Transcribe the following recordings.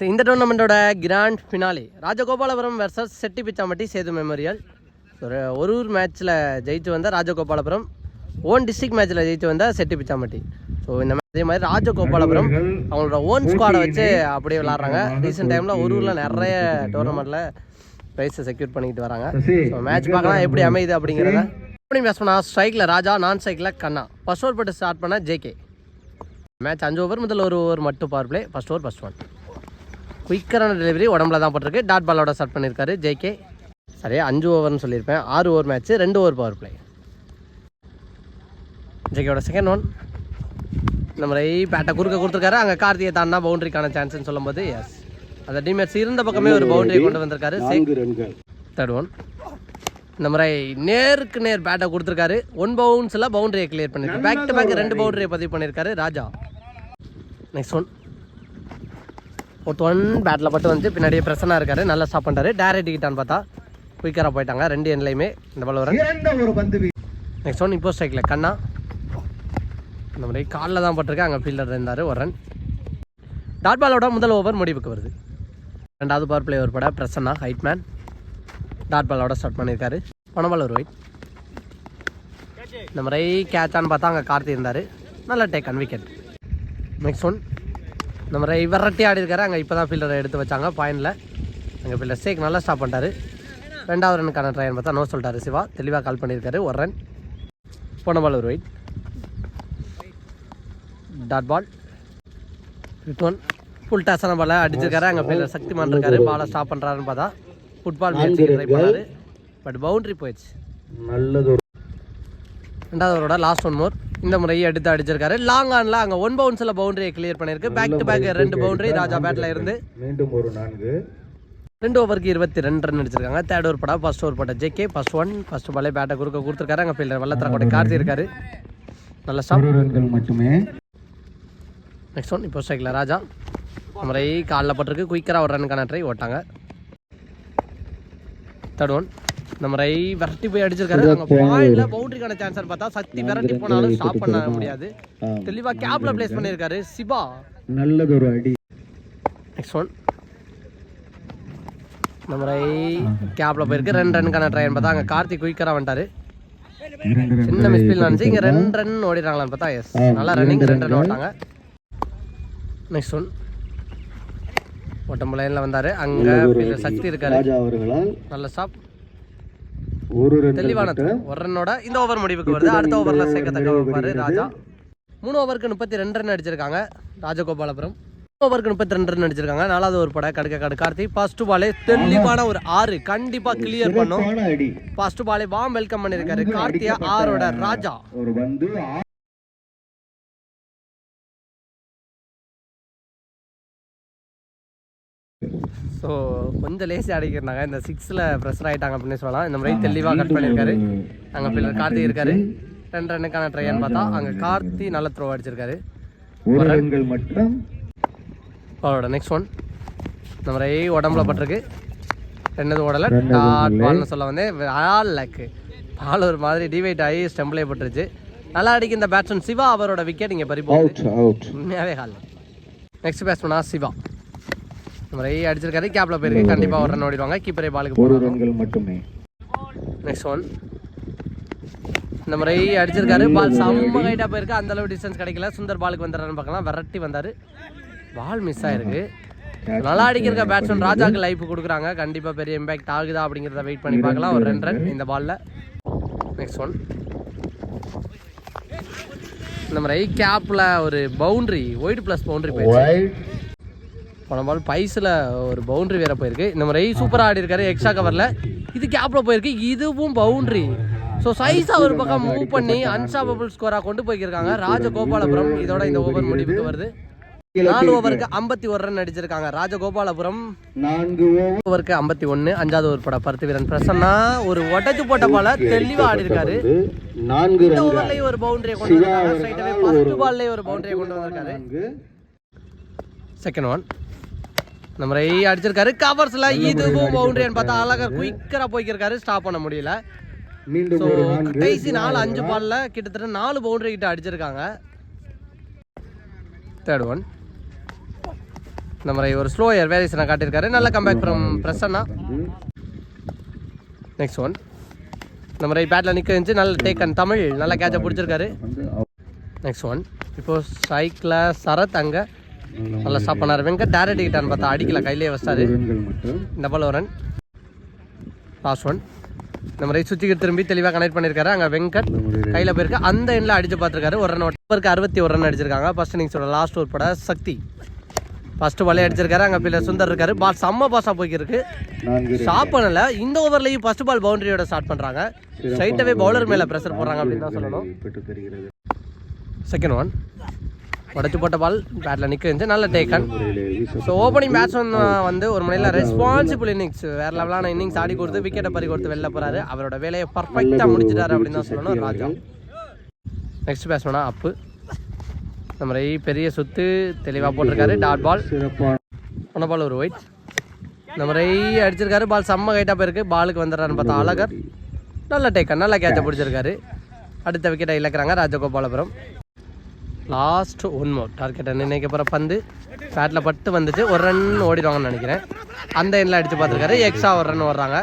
So இந்த டோர்னமெண்ட்டோட grand finale Rajagopalapuram versus Chetti Pichamatti Sethu memorial ஒரு ஒரு ஊர் மேட்ச்சில் ஜெயிச்சு வந்த ராஜகோபாலபுரம் ஓன் டிஸ்ட்ரிக்ட் மேட்ச்சில் ஜெயிச்சு வந்த செட்டி பிச்சாமட்டி ஸோ இந்த மாதிரி அதே மாதிரி ராஜகோபாலபுரம் அவங்களோட ஓன் ஸ்குவாடை வச்சு அப்படியே விளாட்றாங்க. ரீசெண்ட் டைமில் ஒரு ஊரில் நிறைய டோர்னமெண்ட்டில் ப்ரைஸை செக்யூர் பண்ணிக்கிட்டு வராங்க. ஸோ மேட்ச் பார்க்கலாம் எப்படி அமையுது அப்படிங்கிறத. எப்படி பேஸ் பண்ணா ஸ்ட்ரைக்கில் ராஜா நான் ஸ்ட்ரைக்கில் கண்ணா. ஃபர்ஸ்ட் ஓவர் போட்டு ஸ்டார்ட் பண்ண ஜேகே மேட்ச் அஞ்சு ஓவர் முதல் ஒரு ஓவர் மட்டும் power play first over first one குயிக்கரான delivery உடம்புல தான் போட்டிருக்கு. டாட் பாலோட ஸ்டார்ட் பண்ணியிருக்காரு ஜேகே சரியா அஞ்சு ஓவர்னு சொல்லியிருப்பேன். ஆறு ஓவர் மேட்ச்சு ரெண்டு ஓவர் பவர் பிளே ஜேகேயோட செகண்ட் ஒன் நம்ம ரை பேட்டை குறுக்க கொடுத்துருக்காரு. அங்கே கார்த்திகை தாண்டா பவுண்டரிக்கான சான்ஸ்னு சொல்லும்போது எஸ் அந்த டீமேட்ஸ் இருந்த பக்கமே ஒரு பவுண்டரி கொண்டு வந்திருக்காரு. தேர்ட் ஒன் இந்த மாதிரி நேருக்கு நேர் பேட்டை கொடுத்துருக்காரு. ஒன் பவுன்ஸில் பவுண்டரியை கிளியர் பண்ணியிருக்காரு பேக் டு பேக் ரெண்டு பவுண்டரியை பதிவு பண்ணியிருக்காரு ராஜா. நெக்ஸ்ட் ஒன் ஒன் பேட்டில் பட்டு வந்து பின்னாடியே பிரசனாக இருக்காரு. நல்லா ஸ்டாப் பண்ணுறாரு டேரக்ட் கிட்டான்னு பார்த்தா குயிக்கராக போயிட்டாங்க. ரெண்டு எண்ட்லையுமே இந்த பால் வர ஒரு பந்து நெக்ஸ்ட் ஒன் இப்போ ஸ்ட்ரைக்கில் கண்ணா. இந்த மாதிரி காலில் தான் பட்டிருக்கேன் அங்கே ஃபீல்டர் இருந்தார் ஒரு ரன் டாட் பாலோட முதல் ஓவர் முடிவுக்கு வருது. ரெண்டாவது பவர் பிளே ஒரு பட பிரசன்னா ஹைட் மேன் டாட் பாலோட ஸ்டார்ட் பண்ணியிருக்காரு. பணபால் ஒரு ஒயிட் இந்த மாதிரி கேட்சான்னு பார்த்தா அங்கே கார்த்தி இருந்தார். நல்ல take an wicket next one இந்த மாதிரி விரட்டி ஆடி இருக்காரு. அங்கே இப்போ தான் ஃபீல்டரை எடுத்து வச்சாங்க. பாயிண்டில் அங்கே ஃபீல்டர் சேக் நல்லா ஸ்டாப் பண்ணிட்டாரு. ரெண்டாவது ரனுக்கான ட்ரைன் பார்த்தா நோ சொல்லிட்டாரு சிவா. தெளிவாக கால் பண்ணியிருக்காரு. ஒரு ரன் போன பால் ஒரு wide dot ball fifth one full டாஸான பாலை அடிச்சிருக்காரு. அங்கே ஃபீல்டர் சக்திமான் இருக்காரு. பாலை ஸ்டாப் பண்ணுறாருன்னு பார்த்தா ஃபுட்பால் முயற்சிக்கு ட்ரை பண்ணாரு. பட் பவுண்டரி போயிடுச்சு. நல்லது. ரெண்டாவது ஓவரோட லாஸ்ட் ஒன் மோர் இந்த முறையை எடுத்து அடிச்சிருக்காரு. லாங் ஆனில் அங்கே ஒன் பவுன்ஸில் பவுண்டரியை கிளியர் பண்ணியிருக்கு. பேக் டு பேக் ரெண்டு பவுண்டரி ராஜா பேட்டில் இருந்து. மீண்டும் ஒரு நான்கு. ரெண்டு ஓவருக்கு இருபத்தி ரெண்டு ரன் அடிச்சிருக்காங்க. தேர்ட் ஓவர் படா ஃபர்ஸ்ட் ஓவர் பட ஜேகே ஃபர்ஸ்ட் ஒன் ஃபர்ஸ்ட் பாலே பேட்டை குறுக்க கொடுத்துருக்காரு. அங்கே ஃபீல்டர் வல்லத்தரக்கோட்டை கார்த்தி இருக்காரு. நல்ல ரன்கள் மட்டுமே. நெக்ஸ்ட் ஒன் இப்போ ஸ்ட்ரைக்கில் ராஜா. முறை காலில் பட்டிருக்கு. குயிக்கராக ஒரு ரனுக்கான ட்ரை ஓட்டாங்க. தேர்ட் ஒன் இந்த முறை விரட்டி போய் அடிச்சிருக்காரு. அங்கே பவுண்டரிக்கான சான்ஸ் பார்த்தா சக்தி விரட்டி போனாலும் ஸ்டாப் பண்ண முடியாது. தெளிவாக கேப்ல பிளேஸ் பண்ணியிருக்காரு சிபா. நல்லது ஒரு அடி. நெக்ஸ்ட் ஒன் இந்த முறை கேப்ல போயிருக்கு. ரெண்டு ரனுக்கான ட்ரைன்னு பார்த்தா அங்கே கார்த்திக் குயிக்கராக வந்துட்டாரு சின்ன மிஸ்பில் நினச்சி இங்கே ரெண்டு ரன் ஓடிடுறாங்களான்னு பார்த்தா எஸ் நல்லா ரன்னிங் ரெண்டு ரன் ஓட்டாங்க நெக்ஸ்ட் ஒன் ஒட்டம்பு லைனில் வந்தார். அங்கே சக்தி இருக்காரு. நல்ல ஸ்டாப் ஒரு ரன் தெளிவான throw. ஒரு ரன்னோட இந்த ஓவர் முடிவுக்கு வருது. அடுத்த ஓவர்ல சேர்க்கத்தக்க வைப்பாரு ராஜா. மூணு ஓவருக்கு முப்பத்தி ரெண்டு ரன் அடிச்சிருக்காங்க. ராஜகோபாலபுரம். ஓவருக்கு முப்பத்தி ரெண்டு ரன் அடிச்சிருக்காங்க. நாலாவது ஒரு பட கடுக்க கடு கார்த்தி ஃபர்ஸ்ட் பாலே தெளிவான ஒரு ஆறு. கண்டிப்பா கிளியர் பண்ணும். ஃபர்ஸ்ட் பாலே வாம் வெல்கம் பண்ணிருக்காரு கார்த்தியா ஆரோட ராஜா. ஸோ கொஞ்சம் லேசி அடிக்கிறாங்க இந்த சிக்ஸில் ப்ரெஷர் ஆகிட்டாங்க அப்படின்னு சொல்லலாம். இந்த முறை தெளிவாக கட் பண்ணியிருக்காரு. அங்கே பிள்ளை கார்த்தி இருக்காரு. ரெண்டு ரன்னுக்கான ட்ரைன்னு பார்த்தா அங்கே கார்த்தி நல்ல த்ரோ அடிச்சிருக்காரு. அவரோட நெக்ஸ்ட் ஒன் இந்த மாதிரி உடம்புல பட்டிருக்கு. ரெண்டு ஓடலை. டாட் பால்னு சொல்ல வந்து ஆல் லக்கு பால் ஒரு மாதிரி டிவைட் ஆகி ஸ்டெம்பிளே பட்டுருச்சு. நல்லா அடிக்க இந்த பேட்ஸ்மேன் சிவா அவரோட விக்கெட் இங்கே பறி போகுது உண்மையாகவே ஹால் நெக்ஸ்ட் பேட்ஸ்மேனா சிவா. மாதிரி அடிச்சிருக்காரு. கேப்ல போயிருக்கு. கண்டிப்பாக ஒரு ரன். ஓடிடுவாங்க. கீப்பரே பாலுக்கு ஒரு ரன்கள் மட்டுமே. நெக்ஸ்ட் ஒன் இந்த முறை அடிச்சிருக்காரு. பால் செம்ம கைட்டாக போயிருக்கு. அந்த அளவு டிஸ்டன்ஸ் கிடைக்கல. சுந்தர் பாலுக்கு வந்துடுறான்னு பார்க்கலாம். விரட்டி வந்தார். பால் மிஸ் ஆயிருக்கு. நல்லா அடிக்கிற பேட்ஸ்மேன் ராஜாக்கு லைஃப் கொடுக்குறாங்க. கண்டிப்பாக பெரிய இம்பாக்ட் ஆகுதா அப்படிங்கிறத வெயிட் பண்ணி பார்க்கலாம். ஒரு ரெண்டு ரன் இந்த பாலில் நெக்ஸ்ட் ஒன் இந்த மாதிரி கேப்பில் ஒரு பவுண்ட்ரி ஒயிட் ப்ளஸ் பவுண்ட்ரி போயிடுச்சு. போன பால் பைஸில் ஒரு பவுண்டரி வேற போயிருக்கு. இந்த மாதிரி சூப்பராக ஆடி இருக்காரு எக்ஸ்ட்ரா கவரில் இது கேப்பில் போயிருக்கு. இதுவும் பவுண்டரி ஸோ சைஸா ஒரு பக்கம் மூவ் பண்ணி அன்ஸ்டாப்பபிள் ஸ்கோராக கொண்டு போய்க்கிருக்காங்க ராஜகோபாலபுரம். இதோட இந்த ஓவர் முடிவுக்கு வருது. நாலு ஓவருக்கு ஐம்பத்தி ஒரு ரன் அடிச்சிருக்காங்க. ராஜகோபாலபுரம் நான்கு ஓவர் ஓவருக்கு ஐம்பத்தி ஒன்று அஞ்சாவது ஓவர் பட பருத்தி வீரன் பிரசன்னா ஒரு ஒட்டச்சு போட்ட பால தெளிவாக ஆடி இருக்காரு நான்கு இந்த ரன்கள் ஓவர்லேயே ஒரு பவுண்டரியை கொண்டு ஸ்ட்ரைட்டாகவே ஃபர்ஸ்ட் பால்லேயே ஒரு பவுண்டரியை கொண்டு வந்திருக்காரு. செகண்ட் ஒன் இந்த முறை அடிச்சிருக்காரு. கவர்ஸ்ல இதுவும் பவுண்டரின்னு பார்த்தா அழகா குயிக்கரா போய்க்கிருக்காரு. ஸ்டாப் பண்ண முடியல. கடைசி நாலு அஞ்சு பால்ல கிட்டத்தட்ட நாலு பவுண்டரி கிட்ட அடிச்சிருக்காங்க. தேர்ட் ஒன் இந்த மாதிரி ஒரு ஸ்லோ ஏர் வேரியேஷனை காட்டியிருக்காரு. நல்ல comeback from Prasanna next one இந்த மாதிரி பேட்டில் நிற்க இருந்துச்சு நல்ல டேக்கன் தமிழ். நல்ல கேட்சை பிடிச்சிருக்காரு. நெக்ஸ்ட் ஒன் இப்போ ஸ்ட்ரைக்கில் சரத் அங்கே நல்ல ஸ்டாப் பண்ணார் வெங்கட் டேரக்ட் கிட்டான்னு பார்த்தா அடிக்கல கையிலேயே ஒரு மட்டும். டபுள் ஓரன் லாஸ்ட் ஒன் இந்த மாதிரி சுற்றிக்கு திரும்பி தெளிவாக கனெக்ட் பண்ணியிருக்காரு அங்கே வெங்கட் கையில் போயிருக்கு. அந்த எண்ணில் அடிச்சு பார்த்துருக்காரு. ஒரு ரன் ஓவருக்கு அறுபத்தி ஒரு ரன் அடிச்சிருக்காங்க. ஃபர்ஸ்ட் இன்னிங்ஸோட லாஸ்ட் ஓவர் பட சக்தி. ஃபர்ஸ்ட் வலையை அடிச்சிருக்காரு. அங்கே பிள்ளை சுந்தர் இருக்காரு. பால் செம்ம பாஸாக போய்க்கிருக்கு. ஸ்டாப் பண்ணல. இந்த ஓவர்லையும் ஃபர்ஸ்ட் பால் பவுண்டரியோட ஸ்டார்ட் பண்ணுறாங்க ஸ்ட்ரைட்டாகவே பவுலர் மேலே ப்ரெஷர் போடுறாங்க அப்படின்னு தான் சொல்லணும். செகண்ட் ஒன் உடச்சு போட்ட பால் பேட்டில் நிக்க இருந்துச்சு நல்ல டேக்கன் ஸோ ஓப்பனிங் பேட்ஸ்மேன் வந்து ஒரு முறையில் ரெஸ்பான்சிபிள் இன்னிங்ஸ் வேற லெவலான இன்னிங்ஸ் ஆடி கொடுத்து விக்கெட்டை பறி கொடுத்து வெளில போறாரு. அவரோட வேலையை பர்ஃபெக்டாக முடிச்சிட்டாரு அப்படின்னு தான் சொல்லணும். ராஜா. நெக்ஸ்ட் பேட்ஸ்மேனா அப்பு. இந்த மாதிரி பெரிய சுத்து தெளிவாக போட்டிருக்காரு. டாட் பால் சிறப்பான ஒன்ன பால் ஒரு ஒயிட் இந்த மாதிரி அடிச்சிருக்காரு. பால் செம்ம கைட்டாக போயிருக்கு. பாலுக்கு வந்துடுறாருன்னு பார்த்தா அழகர். நல்ல டேக்கன் நல்ல கேட்சை பிடிச்சிருக்காரு. அடுத்த விக்கெட்டை இழக்கிறாங்க ராஜகோபாலபுரம். லாஸ்ட் ஒன் மோர் டார்கெட்டை நினைக்க போகிற பந்து பேட்டில் பட்டு வந்துச்சு ஒரு ரன் ஓடிடுவாங்கன்னு நினைக்கிறேன். அந்த எண்ணில் அடித்து பார்த்துருக்காரு. எக்ஸ்ட்ரா ஒரு ரன் ஓடுறாங்க.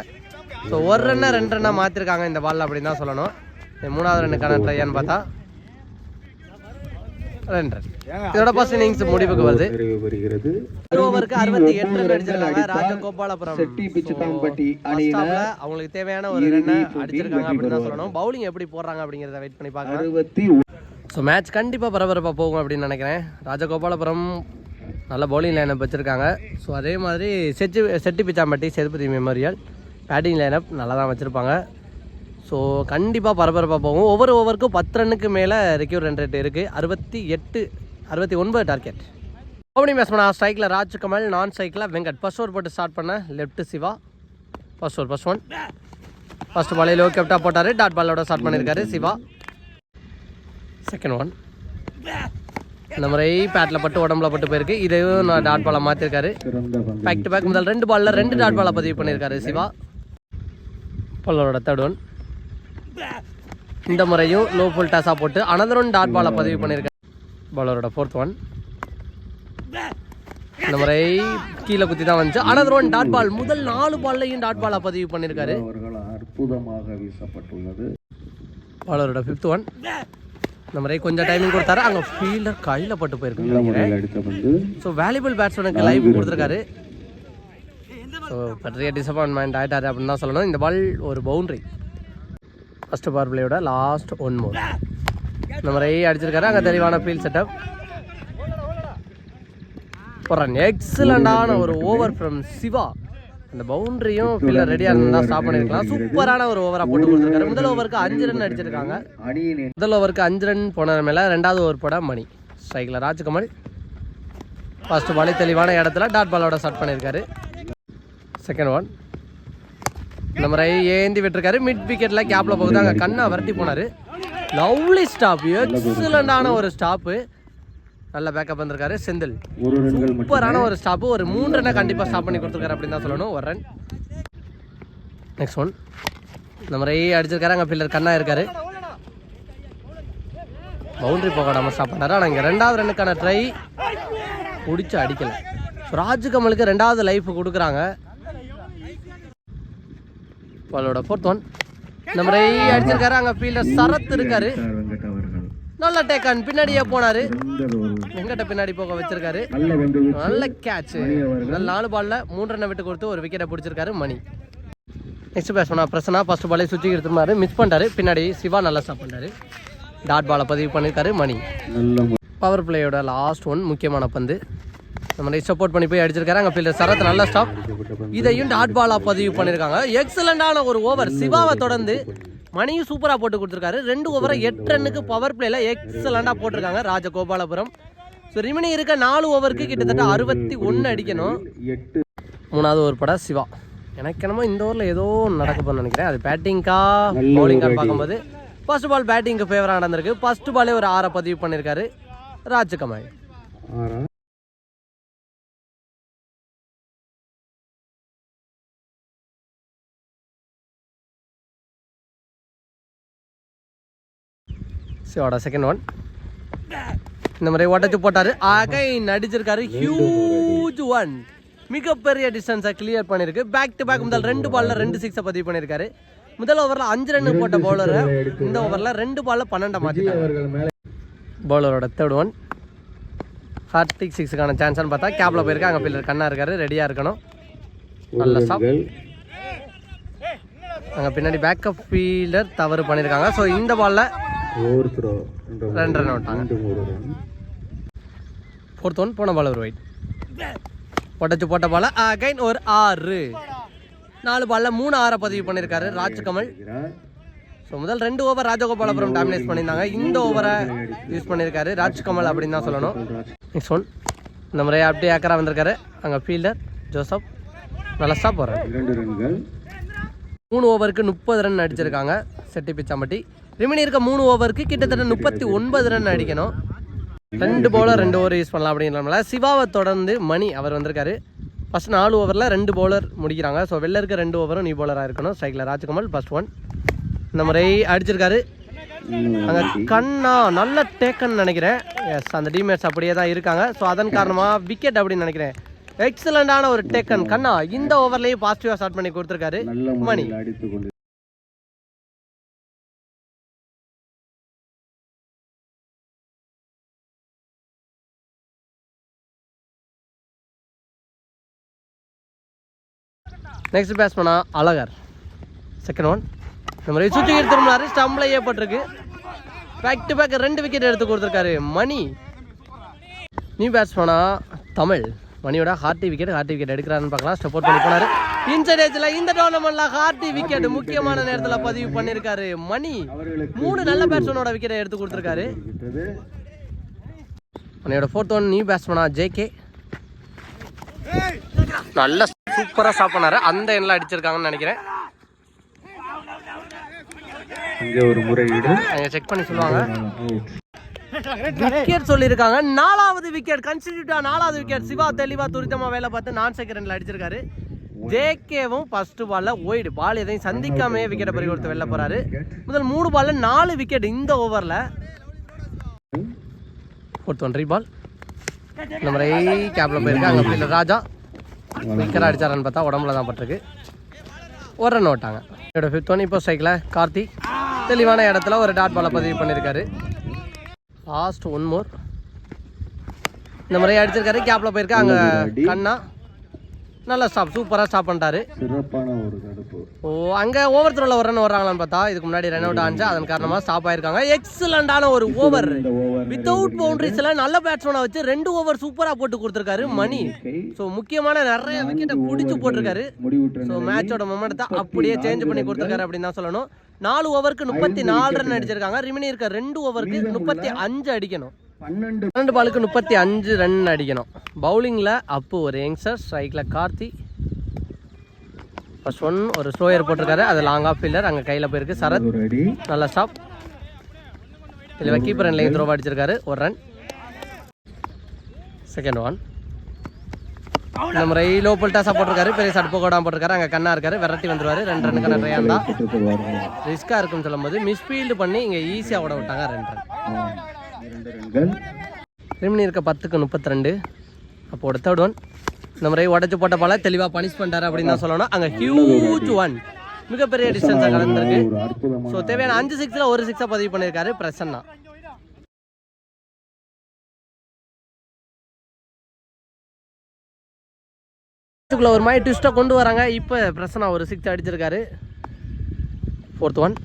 ஸோ ஒரு ரன்னை ரெண்டு ரன்னாக மாற்றிருக்காங்க இந்த பாலில் அப்படின்னு தான் சொல்லணும். இந்த மூணாவது ரன்னுக்கான ட்ரையான்னு பார்த்தா. இதோட ஃபர்ஸ்ட் இன்னிங்ஸ் முடிவுக்கு வருது ஓவருக்கு அறுபத்தி எட்டு ரன் அடிச்சிருக்காங்க ராஜகோபாலபுரம் செட்டி பிச்சுதாம்பட்டி halfல அவங்களுக்கு தேவையான ஒரு ரன் அடிச்சிருக்காங்க அப்படின்னு தான் சொல்லணும். பவுலிங் எப்படி போடுறாங்க அப்படிங்கிறத வெயிட் பண்ணி பார்க்கலாம். அறுபத்தி ஸோ மேட்ச் கண்டிப்பாக பரபரப்பாக போகும் அப்படின்னு நினைக்கிறேன். ராஜகோபாலபுரம் நல்ல பவுலிங் லைனப் வச்சுருக்காங்க. ஸோ அதே மாதிரி Chetti Chetti Pichampatti Sethupathi memorial batting lineup நல்லா தான் வச்சுருப்பாங்க. ஸோ கண்டிப்பாக பரபரப்பாக போகும். ஒவ்வொரு ஓவருக்கும் பத்து ரன்னுக்கு மேலே ரெக்யூர் ரன் ரேட் இருக்குது அறுபத்தி எட்டு அறுபத்தி ஒன்பது டார்கெட் ஓப்பனிங் பேட்ஸ்மேன் ஸ்ட்ரைக்கில் ராஜ்கமல் நான் ஸ்ட்ரைக்கில் வெங்கட். ஃபர்ஸ்ட் ஓவர் போட்டு ஸ்டார்ட் பண்ண left Siva. First over first one first பாலே லோ கேப்டா போட்டார். டாட் பாலோட ஸ்டார்ட் பண்ணியிருக்காரு சிவா. செகண்ட் ஒன் இந்த மாதிரி பேட்டில் பட்டு உடம்புல பட்டு போயிருக்கு. இதையும் நான் டாட் பாலை மாற்றிருக்காரு பேக் டு பேக் முதல் ரெண்டு பாலில் ரெண்டு டாட் பாலை பதிவு பண்ணியிருக்காரு சிவா. பாலோட தேர்ட் ஒன் இந்த முறையும் லோ ஃபுல் டாஸாக போட்டு அனதர் ஒன் டாட் பாலை பதிவு பண்ணியிருக்காரு. பாலரோட ஃபோர்த் ஒன் இந்த முறை கீழே குத்தி தான் வந்துச்சு. அனதர் ஒன் டாட் பால் முதல் நாலு பால்லையும் டாட் பாலை பதிவு பண்ணியிருக்காரு. அற்புதமாக வீசப்பட்டுள்ளது பாலரோட ஃபிஃப்த் ஒன் இந்த மாதிரி கொஞ்சம் டைமிங் கொடுத்தாரு. அங்கே ஃபீல்டர் கையில் பட்டு போயிருக்கு நல்ல முறையில் அடித்த பந்து ஸோ வேல்யூபிள் பேட்ஸ்மேனுக்கு லைவ் கொடுத்துருக்காரு. ஸோ பெரிய டிசப்பாயின்மெண்ட் ஆகிட்டாரு அப்படின்னு தான் சொல்லணும். இந்த பால் ஒரு பவுண்ட்ரி ஃபஸ்ட்டு பவர் பிளேயோட லாஸ்ட் ஒன் மோர் இந்த மாதிரி அடிச்சிருக்காரு. அங்கே தெளிவான ஃபீல் செட்டப் போடுறான் எக்ஸலண்டான ஒரு ஓவர் ஃப்ரம் சிவா. அந்த பவுண்டரியும் ஃபீல்டர் ரெடியாக இருந்தால் ஸ்டாப் பண்ணியிருக்கலாம் சூப்பரான ஒரு ஓவராக போட்டு கொடுத்துருக்காரு. முதல் ஓவருக்கு அஞ்சு ரன் அடிச்சிருக்காங்க. முதல் ஓவருக்கு அஞ்சு ரன் போன மேலே ரெண்டாவது ஓவர் போட மணி. ஸ்ட்ரைக்கில் ராஜ்கமல் ஃபர்ஸ்ட் பாலே தெளிவான இடத்துல டாட் பாலோட ஸ்டார்ட் பண்ணியிருக்காரு செகண்ட் ஒன் இந்த மாதிரி ஏந்தி விட்டுருக்காரு. மிட் விக்கெட்டில் கேப்பில் போகுது. அங்கே கண்ணா விரட்டி போனாரு. லவ்லி ஸ்டாப் எக்ஸலண்டான ஒரு ஸ்டாப்பு நல்ல பேக்கப் வந்திருக்காரு. செந்தில். சூப்பரான ஒரு ஸ்டாப்பு ஒரு மூணு ரன்னை கண்டிப்பாக ஸ்டாப் பண்ணி கொடுத்துருக்காரு அப்படின்னு தான் சொல்லணும். ஒரு ரன் நெக்ஸ்ட் ஒன் இந்த மாதிரி அடிச்சிருக்காரு. அங்கே பில்லர் கண்ணா இருக்காரு. பவுண்டரி போக ஸ்டாப் பண்ணாரு. ஆனால் இங்கே ரெண்டாவது ரன்னுக்கான ட்ரை பிடிச்சி அடிக்கல. ஸோ ராஜ்கமலுக்கு ரெண்டாவது லைஃப் கொடுக்குறாங்க. பாலோட ஃபோர்த் ஒன் மாதிரி அடிச்சிருக்காரு அங்கே ஃபீல்டர் சரத் இருக்காரு. நல்ல டேக்கான் பின்னாடியே போனாரு. வெங்கட்ட பின்னாடி போக வச்சிருக்காரு. நல்ல. நல்ல கேட்ச் முதல் நாலு பால்ல மூன்று ரன்னை விட்டு கொடுத்து ஒரு விக்கெட்டை பிடிச்சிருக்காரு மணி. நெக்ஸ்ட் பேட்ஸ்மேனா பிரசனா ஃபர்ஸ்ட் பாலே சுற்றி எடுத்துமாரு மிஸ் பண்ணிட்டாரு. பின்னாடி சிவா நல்லா ஸ்டாப் பண்ணாரு டாட் பாலை பதிவு பண்ணியிருக்காரு மணி. நல்ல பவர் பிளேயோட லாஸ்ட் ஒன் முக்கியமான பந்து. நம்ம சப்போர்ட் பண்ணி போய் அடிச்சிருக்காரு. அங்கே ஃபீல்டர் சரத் நல்ல ஸ்டாப் இதையும் டாட் பாலா பதிவு பண்ணியிருக்காங்க எக்ஸலண்டான ஒரு ஓவர் சிவாவை தொடர்ந்து மணியும் சூப்பராக போட்டு கொடுத்துருக்காரு. ரெண்டு ஓவரை எட்டு ரன்னுக்கு பவர் பிளேல எக்ஸலண்டாக போட்டிருக்காங்க ராஜகோபாலபுரம். ஸோ ரிமினி இருக்க நாலு ஓவருக்கு கிட்டத்தட்ட அறுபத்தி ஒன்று அடிக்கணும். எட்டு மூணாவது ஓவர் பட சிவா. எனக்கு என்னமோ இந்த ஓவரில் ஏதோ நடக்க போகுதுன்னு நினைக்கிறேன். அது பேட்டிங்கா நல்ல பவுலிங்கா ஒரு பார்க்கும்போது ஃபர்ஸ்ட் பால் பேட்டிங்க்கு ஃபேவராக நடந்திருக்கு. ஃபர்ஸ்ட் பாலே ஒரு ஆறை பதிவு பண்ணியிருக்காரு ராஜ்கமல் சிவாடா செகண்ட் ஒன் இந்த மாதிரி உடச்சு போட்டாரு. அகைன் அடிச்சிருக்காரு ஹியூஜ் ஒன் மிகப்பெரிய டிஸ்டன்ஸை கிளியர் பண்ணிருக்கு. பேக் டு பேக் முதல் ரெண்டு பால்ல ரெண்டு சிக்ஸை பதிவு பண்ணியிருக்காரு. முதல் ஓவரில் அஞ்சு ரன் போட்ட பவுலர் இந்த ஓவரில் ரெண்டு பால்ல பன்னெண்டை மாற்றிட்டாங்க பவுலரோட தேர்ட் ஒன் ஹார்டிக் சிக்ஸுக்கான சான்ஸ்னு பார்த்தா கேப்ல போயிருக்கா. அங்கே ஃபீல்டர் கண்ணா இருக்காரு. ரெடியாக இருக்கணும். நல்ல ஸ்டாப் அங்கே பின்னாடி பேக்கப் ஃபீல்டர் தவறு பண்ணியிருக்காங்க. ஸோ இந்த பால்ல ஓவர் த்ரோ ரெண்டு ரன் விட்டாங்க ஃபோர்த் ஒன் போன பால் ஒரு ஒயிட் உடச்சு போட்ட பால. அகைன் ஒரு ஆறு. நாலு பால்ல மூணு ஆறை பதிவு பண்ணியிருக்காரு ராஜ்கமல். ஸோ முதல் ரெண்டு ஓவர் ராஜகோபாலபுரம் டாமினேட் பண்ணியிருந்தாங்க. இந்த ஓவரை யூஸ் பண்ணியிருக்காரு ராஜ்கமல் அப்படின்னு தான் சொல்லணும். நெக்ஸ்ட் ஒன் இந்த முறை அப்படியே ஏக்கரா வந்திருக்காரு. அங்கே ஃபீல்டர் ஜோசப் நல்லா போகிறாரு ரன்கள். மூணு ஓவருக்கு முப்பது ரன் அடிச்சிருக்காங்க. செட்டி பிச்சாம்பட்டி. ரிமினி இருக்க மூணு ஓவருக்கு கிட்டத்தட்ட முப்பத்தி ஒன்பது ரன் அடிக்கணும். ரெண்டு பவுலர் ரெண்டு ஓவர் யூஸ் பண்ணலாம் அப்படின்றனால சிவாவை தொடர்ந்து மணி அவர் வந்திருக்காரு. ஃபர்ஸ்ட் நாலு ஓவரில் ரெண்டு பவுலர் முடிக்கிறாங்க. ஸோ வெளில இருக்க ரெண்டு ஓவரும் நீ பவுலராக இருக்கணும். ஸ்ட்ரைக்கில் ராஜ்கமல் ஃபர்ஸ்ட் ஒன் இந்த முறை அடிச்சிருக்காரு. அங்கே கண்ணா நல்ல டேக்கன் நினைக்கிறேன். எஸ் அந்த டீமேட்ஸ் அப்படியே தான் இருக்காங்க. ஸோ அதன் காரணமாக விக்கெட் அப்படின்னு நினைக்கிறேன். எக்ஸலண்டான ஒரு டேக்கன் கண்ணா இந்த ஓவர்லேயே பாசிட்டிவாக ஸ்டார்ட் பண்ணி கொடுத்துருக்காரு மணி. நெக்ஸ்ட் பேட்ஸ்மனா அழகர். செகண்ட் ஒன் இந்த மாதிரி சுற்றி திரும்பினாரு ஸ்டம்பில் ஏற்பட்டிருக்கு. பேக் டு பேக் ரெண்டு விக்கெட் எடுத்து கொடுத்துருக்காரு மணி. நியூ பேட்ஸ்மனா தமிழ். மணியோட ஹார்டி விக்கெட் ஹார்டி விக்கெட் எடுக்கிறாருன்னு பார்க்கலாம். ஸ்டெப் அவுட் பண்ணி போனாரு. இன்சைட் ஏஜ்ல இந்த டோர்னமெண்ட்ல ஹார்டி விக்கெட் முக்கியமான நேரத்தில் பதிவு பண்ணியிருக்காரு மணி. மூணு நல்ல பேட்ஸ்மேனோட விக்கெட்டை எடுத்து கொடுத்துருக்காரு. மணியோட ஃபோர்த் ஒன் நியூ பேட்ஸ்மனா ஜேகே நல்ல சூப்பராக பண்ணாரு. அந்த எண்ணில் அடிச்சிருக்காங்கன்னு நினைக்கிறேன். அங்கே ஒரு முறையீடு அங்கே செக் பண்ணி சொல்லுவாங்க. விக்கெட் சொல்லியிருக்காங்க. நாலாவது விக்கெட் கன்ஸ்டிடியூட்டா நாலாவது விக்கெட் சிவா தெளிவா துரிதமா வேலை பார்த்து நான் செகண்ட்ல அடிச்சிருக்காரு. ஜேகேவும் ஃபர்ஸ்ட் பால்ல ஒயிடு பால் எதையும் சந்திக்காமே விக்கெட்டை பறி கொடுத்து வெளில போறாரு. முதல் மூணு பால்ல நாலு விக்கெட் இந்த ஓவர்ல ஃபோர்த் ஒன் பால் மாதிரி கேப்ல போயிருக்கு. அங்கே ஃபீல்டர் ராஜா. விக்கெட் அடிச்சாரான்னு பார்த்தா உடம்புல தான் பட்டிருக்கு. ஒரு ரன் ஓட்டாங்க. என்னோட ஃபிஃப்த் ஒன் இப்போ ஸ்ட்ரைக்கில் கார்த்தி. தெளிவான இடத்துல ஒரு டாட் பாலை பதிவு பண்ணியிருக்காரு லாஸ்ட் ஒன் மோர் இந்த மாதிரி அடிச்சிருக்காரு. கேப்ல போயிருக்கா அங்க கண்ணா. நல்லா ஸ்டாப் சூப்பராக ஸ்டாப் பண்ணிட்டாரு சிறப்பான ஒரு தடுப்பு. ஓ அங்கே ஓவர் த்ரோவில் ஒரு ரன் வர்றாங்களான்னு பார்த்தா இதுக்கு முன்னாடி ரன் அவுட் ஆனிச்சு. அதன் காரணமாக ஸ்டாப் ஆயிருக்காங்க. எக்ஸலண்டான ஒரு ஓவர் வித்தவுட் பவுண்டரிஸ்ல நல்ல பேட்ஸ்மேனை வச்சு ரெண்டு ஓவர் சூப்பராக போட்டு கொடுத்துருக்காரு மணி. ஸோ முக்கியமான நிறைய விக்கெட்டை பிடிச்சி போட்டிருக்காரு. ஸோ மேட்சோட மொமெண்ட்டை அப்படியே சேஞ்ச் பண்ணி கொடுத்துருக்காரு அப்படின்னு தான் சொல்லணும். நாலு ஓவருக்கு முப்பத்தி நாலு ரன் அடிச்சிருக்காங்க. ரிமினி இருக்க ரெண்டு ஓவருக்கு முப்பத்தி அஞ்சு அடிக்கணும். பன்னெண்டு பன்னெண்டு பாலுக்கு முப்பத்தி அஞ்சு ரன் அடிக்கணும். பவுலிங்கில் அப்பு ஒரு யங்ஸ்டர் ஸ்ட்ரைக்கில் கார்த்தி. ஃபர்ஸ்ட் ஒன் ஒரு ஸ்லோயர் போட்டிருக்காரு. அது லாங் ஆஃப் ஃபீல்டர் அங்கே கையில் போயிருக்கு. சரத் நல்ல ஸ்டாப் இதில் கீப்பர் ரன்லையும் த்ரோவா அடிச்சிருக்காரு. ஒரு ரன் செகண்ட் ஒன் இந்த முறை லோ பல்ட்டாஸாக போட்டிருக்காரு. பெரிய சடுப்பு கோடாம போட்டிருக்காரு. அங்கே கண்ணா இருக்காரு. விரட்டி வந்துருவாரு. ரெண்டு ரன்னுக்கு நிறையா இருந்தா சுற்றுக்கு வாருங்கள். ரிஸ்க்காக இருக்குன்னு சொல்லும்போது மிஸ்ஃபீல்டு பண்ணி இங்கே ஈஸியாக ஓட விட்டாங்க. ரெண்டு ரன் ரன்கள் ரிமினி இருக்க பத்துக்கு முப்பத்தி ரெண்டு அப்போ தேர்ட் ஒன் இந்த முறை உடச்சு போட்ட பால தெளிவாக பனிஷ் பண்ணிட்டாரு அப்படின்னு தான் சொல்லணும். அங்கே ஹியூஜ் ஒன் மிகப்பெரிய டிஸ்டன்ஸாக கலந்துருக்கு. ஸோ தேவையான அஞ்சு சிக்ஸில் ஒரு சிக்ஸாக பதிவு பண்ணியிருக்காரு பிரசன்னா. ஒரு மாதிரி ட்விஸ்ட்டை கொண்டு வராங்க. இப்போ பிரசன்னா ஒரு சிக்ஸ் அடிச்சிருக்காரு. ஃபோர்த் ஒன்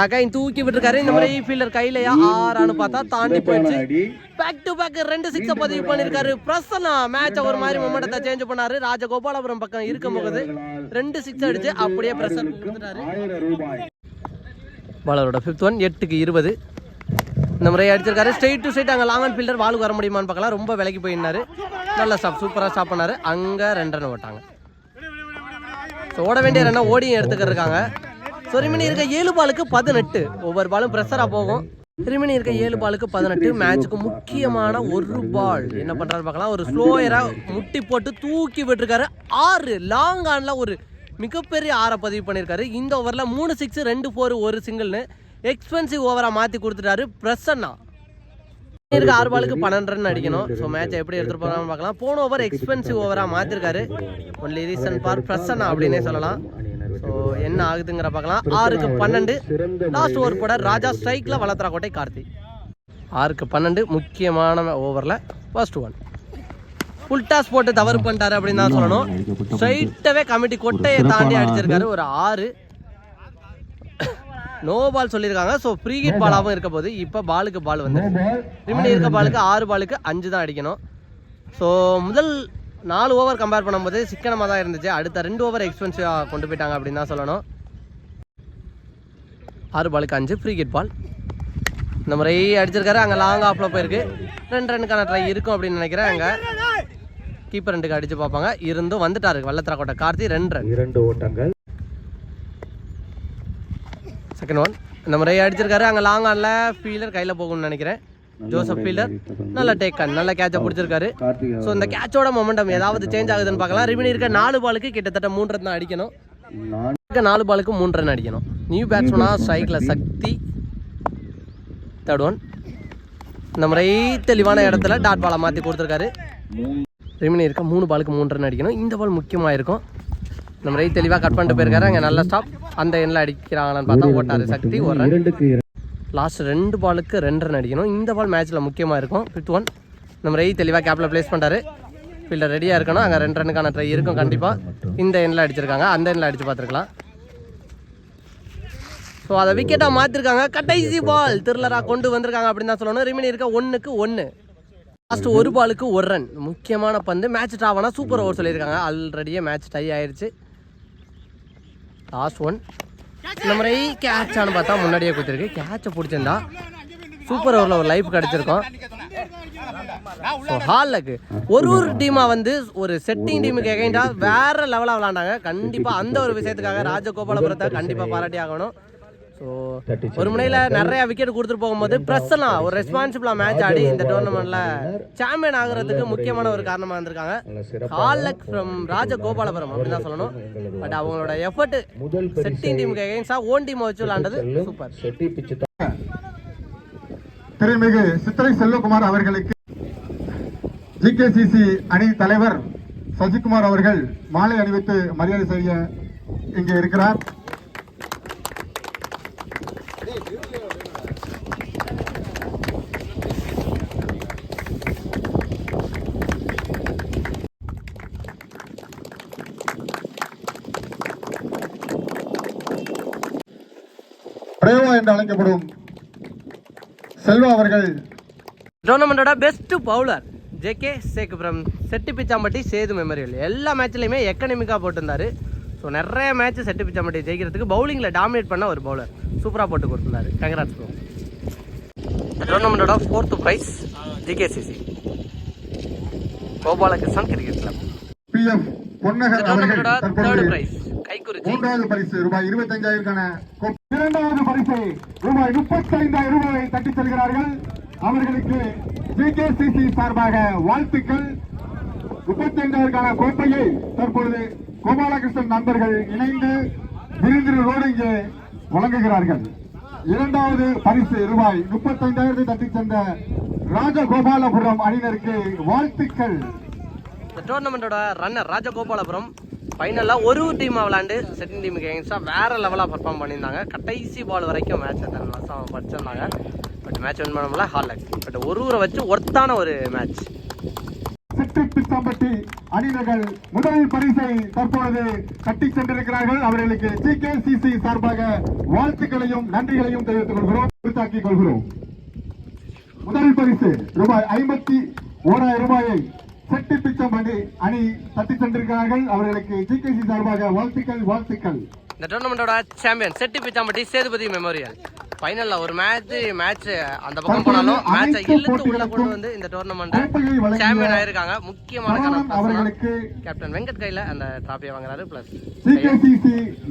அகைன் தூக்கி விட்டுருக்காரு. இந்த மாதிரி ஃபீல்டர் கையிலையா ஆறான்னு பார்த்தா தாண்டி போயிடுச்சு. பேக் டு பேக் ரெண்டு சிக்ஸை பதிவு பண்ணியிருக்காரு. பிரசன்னா மேட்சை ஒரு மாதிரி மொமெண்டத்தை சேஞ்ச் பண்ணாரு. ராஜகோபாலபுரம் பக்கம் இருக்கும் போது ரெண்டு சிக்ஸ் அடிச்சு அப்படியே பிரசன் கொடுத்துட்டாரு. பாலரோட ஃபிஃப்த் ஒன் எட்டுக்கு இருபது. இந்த முறை அடிச்சிருக்காரு. ஸ்ட்ரெயிட் டு ஸ்ட்ரெயிட் அங்கே லாங் அண்ட் ஃபீல்டர் பாலுக்கு வர முடியுமான்னு பார்க்கலாம். ரொம்ப விலைக்கு போயிருந்தாரு நல்ல ஸ்டாப் சூப்பராக ஸ்டாப் பண்ணாரு. அங்கே ரெண்டு ரன் ஓட்டாங்க. ஸோ ஓட வேண்டிய ரன்னை ஓடியும் எடுத்துக்கிட்டு இருக்காங்க. ஸோ ரிமினி இருக்க ஏழு பாலுக்கு பதினெட்டு. ஒவ்வொரு பாலும் ப்ரெஷராக போகும். ரிமினி இருக்க ஏழு பாலுக்கு பதினெட்டு. மேட்சுக்கு முக்கியமான ஒரு பால். என்ன பண்ணுறாரு பார்க்கலாம்? ஒரு ஸ்லோயராக முட்டி போட்டு தூக்கி விட்டுருக்காரு. ஆறு. லாங் ஆனில் ஒரு மிகப்பெரிய ஆறை பதிவு பண்ணியிருக்காரு இந்த ஓவரில் மூணு சிக்ஸ் ரெண்டு ஃபோர் ஒரு சிங்கிள்னு எக்ஸ்பென்சிவ் ஓவராக மாற்றி கொடுத்துட்டாரு பிரசன்னா இருக்க ஆறு பாலுக்கு பன்னெண்டு ரன் அடிக்கணும் ஸோ மேட்சை எப்படி எடுத்துகிட்டு போகிறான்னு பார்க்கலாம். போன ஓவர் எக்ஸ்பென்சிவ் ஓவராக மாற்றிருக்காரு ஒன்லி ரீசன் ஃபார் பிரசன்னா அப்படின்னே சொல்லலாம். என்ன ஆகுதுங்கிற பார்க்கலாம். ஆறுக்கு பன்னெண்டு. லாஸ்ட் ஓவர் போட ராஜா ஸ்ட்ரைக்ல வளர்த்துறா கோட்டை கார்த்தி. ஆறுக்கு பன்னெண்டு முக்கியமான ஓவரில் ஃபர்ஸ்ட் ஒன் ஃபுல் டாஸ் போட்டு தவறு பண்ணிட்டாரு அப்படின்னு தான் சொல்லணும். ஸ்ட்ரைட்டாகவே கமிட்டி கொட்டையை தாண்டி அடிச்சிருக்காரு. ஒரு ஆறு. நோ பால் சொல்லியிருக்காங்க. ஸோ ஃப்ரீ ஹிட் பாலாகவும் இருக்க போது இப்போ பாலுக்கு பால் வந்து. ரிமினி இருக்க பாலுக்கு ஆறு பாலுக்கு அஞ்சு தான் அடிக்கணும். ஸோ முதல் நாலு ஓவர் கம்பேர் பண்ணும்போது சிக்கனமாக தான் இருந்துச்சு. அடுத்த ரெண்டு ஓவர் எக்ஸ்பென்சிவாக கொண்டு போயிட்டாங்க அப்படின்னு தான் சொல்லணும். ஆறு பாலுக்கு அஞ்சு ஃப்ரீ ஹிட் பால் இந்த முறை அடிச்சிருக்காரு. அங்கே லாங் ஆஃபில் போயிருக்கு. ரெண்டு ரன்னுக்கான ட்ரை இருக்கும் அப்படின்னு நினைக்கிறேன். அங்கே கீப்பர் ரெண்டுக்கு அடிச்சு பார்ப்பாங்க. இருந்தும் வந்துட்டாரு. வல்லத்தரா கோட்டை கார்த்தி ரெண்டு ரன். இரண்டு ஓட்டங்கள். செகண்ட் ஒன் இந்த முறை அடிச்சிருக்காரு. அங்கே லாங் ஆனில் ஃபீல்டர் கையில் போகும்னு நினைக்கிறேன். Joseph fielder. நல்ல டேக் நல்ல கேட்சை பிடிச்சிருக்காரு ஸோ இந்த கேட்சோட மொமெண்டம் ஏதாவது சேஞ்ச் ஆகுதுன்னு பார்க்கலாம். ரிமினி இருக்க நாலு பாலுக்கு கிட்டத்தட்ட மூணு ரன் அடிக்கணும். நாலு பாலுக்கு மூணு ரன் அடிக்கணும். நியூ பேட்ஸ்மனா ஸ்ட்ரைக்கில் சக்தி தேர்ட் ஒன் இந்த முறை தெளிவான இடத்துல டாட் பாலை மாற்றி கொடுத்துருக்காரு. ரிமினி இருக்க மூணு பாலுக்கு மூணு ரன் அடிக்கணும். இந்த பால் முக்கியமாக இருக்கும் இந்த முறை தெளிவாக கட் பண்ணிட்டு போயிருக்காரு. அங்கே நல்ல ஸ்டாப் அந்த எண்ணில் அடிக்கிறாங்களான்னு பார்த்தா ஓட்டாரு சக்தி. ஒரு ரன் லாஸ்ட் ரெண்டு பாலுக்கு ரெண்டு ரன் அடிக்கணும். இந்த பால் மேட்ச்சில் முக்கியமாக இருக்கும். ஃபிஃப்த் ஒன் நம்ம ரை தெளிவாக கேப்பில் ப்ளேஸ் பண்ணுறாரு ஃபீல்டர் ரெடியாக இருக்கணும். அங்கே ரெண்டு ரன்னுக்கான ட்ரை இருக்கும் கண்டிப்பாக இந்த எண்ணில் அடிச்சிருக்காங்க. அந்த எண்ணில் அடிச்சு பார்த்துருக்கலாம். ஸோ அதை விக்கெட்டாக மாற்றிருக்காங்க கடைசி பால் திருளரா கொண்டு வந்திருக்காங்க அப்படின்னு தான் சொல்லணும். ரிமினி இருக்க ஒன்றுக்கு ஒன்று லாஸ்ட் ஒரு பாலுக்கு ஒரு ரன் முக்கியமான பந்து. மேட்ச் டாவானா சூப்பர் ஓவர் சொல்லியிருக்காங்க. ஆல்ரெடியே மேட்ச் டை ஆயிடுச்சு லாஸ்ட் ஒன் இந்த முறை கேட்சான்னு பார்த்தா முன்னாடியே கொடுத்துருக்கு. கேட்சை பிடிச்சிருந்தா சூப்பர் ஓவரில் ஒரு லைஃப் கிடச்சிருக்கும். ஹாலுக்கு ஒரு ஒரு டீமாக வந்து ஒரு செட்டிங் டீமுக்கு எகைண்டா வேற லெவலாக விளாண்டாங்க கண்டிப்பாக அந்த ஒரு விஷயத்துக்காக ராஜகோபாலபுரத்தை கண்டிப்பாக பாராட்டி ஆகணும். ஸோ ஒரு முனையில் நிறைய விக்கெட் கொடுத்துட்டு போகும்போது ப்ரெஸ்லாம் ஒரு ரெஸ்பான்சிபிளாக மேட்ச் ஆடி இந்த டோர்னமெண்ட்டில் சாம்பியன் ஆகுறதுக்கு முக்கியமான ஒரு காரணமாக இருந்திருக்காங்க. ஹாலக் ஃப்ரம் ராஜகோபாலபுரம் அப்படின்னு தான் சொல்லணும். பட் அவங்களோட எஃபர்ட் செட்டிங் டீமுக்கு எகைன்ஸ்டாக ஓன் டீமை வச்சு விளாண்டது சூப்பர் திருமிகு சித்திரை செல்வகுமார் அவர்களுக்கு ஜிகேசிசி அணி தலைவர் சசிகுமார் அவர்கள் மாலை அணிவித்து மரியாதை செய்ய இங்கே இருக்கிறார். என்று அழைக்கப்படும் செல்வா அவர்கள். டோர்னமெண்ட்டோட best bowler JK Sekkupuram Chetti Pichampatti Sethu memorial. எல்லா மேட்ச்லையுமே எக்கனமிக்காக போட்டிருந்தாரு. ஸோ நிறைய மேட்ச் செட்டி பிச்சாம்பட்டி ஜெயிக்கிறதுக்கு பவுலிங்கில் டாமினேட் பண்ண ஒரு பவுலர் சூப்பராக போட்டு கொடுத்துருந்தாரு. Gangaraj bro டோர்னமெண்ட்டோட fourth prize GKCC Gopalakrishnan cricket club Ponnagar அவர்கள் தேர்ட் ப்ரைஸ் மூன்றாவது பரிசு ரூபாய் இருபத்தஞ்சாயிரக்கான இரண்டாவது பரிசை ரூபாய் முப்பத்தைந்தாயிரம் ரூபாயை தட்டிச் செல்கிறார்கள். அவர்களுக்கு ஜிகேசிசி சார்பாக வாழ்த்துக்கள். முப்பத்தைந்தாயிரக்கான கோப்பையை தற்பொழுது கோபாலகிருஷ்ணன் நண்பர்கள் இணைந்து விருந்தினரோடு இங்கே வழங்குகிறார்கள். இரண்டாவது பரிசு ரூபாய் முப்பத்தைந்தாயிரத்தை தட்டிச் சென்ற ராஜகோபாலபுரம் அணியினருக்கு வாழ்த்துக்கள். டோர்னமெண்டோட ரன்னர் ராஜகோபாலபுரம் ஃபைனலாக ஒரு டீமாக விளாண்டு செகண்ட் டீமுக்கு எகென்ஸ்டாக வேறு லெவலாக பர்ஃபார்ம் பண்ணியிருந்தாங்க. கடைசி பால் வரைக்கும் மேட்ச் தன் வசம் படிச்சிருந்தாங்க. பட் மேட்ச் வின் பண்ண முடியல ஹால் பட் ஒரு ஊரை வச்சு ஒர்த்தான ஒரு மேட்ச் சிட்டு பித்தாம்பட்டி அணியினர்கள் முதல் பரிசை தற்பொழுது கட்டி சென்றிருக்கிறார்கள். அவர்களுக்கு ஜிகேசிசி சார்பாக வாழ்த்துக்களையும் நன்றிகளையும் தெரிவித்துக் கொள்கிறோம். குறித்தாக்கிக் கொள்கிறோம். முதல் பரிசு ரூபாய் ஐம்பத்தி ஓராயிரம் ரூபாயை செட்டி பிச்சம்பட்டி அணி தட்டி சென்றிருக்கிறார்கள். அவர்களுக்கு ஜிகேசி சார்பாக வாழ்த்துக்கள் வாழ்த்துக்கள். இந்த டோர்னமெண்ட்டோட சாம்பியன் செட்டி பிச்சாம்பட்டி சேதுபதி மெமோரியல் ஃபைனலில் ஒரு மேட்ச் மேட்ச் அந்த பக்கம் போனாலும் மேட்சை இழுத்து உள்ள கொண்டு வந்து இந்த டோர்னமெண்ட்டை வழங்கிய சாம்பியன் ஆயிருக்காங்க. முக்கியமான அவர்களுக்கு கேப்டன் வெங்கட் கையில் அந்த டிராஃபியை வாங்குறாரு. ப்ளஸ்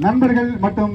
நண்பர்கள் மற்றும்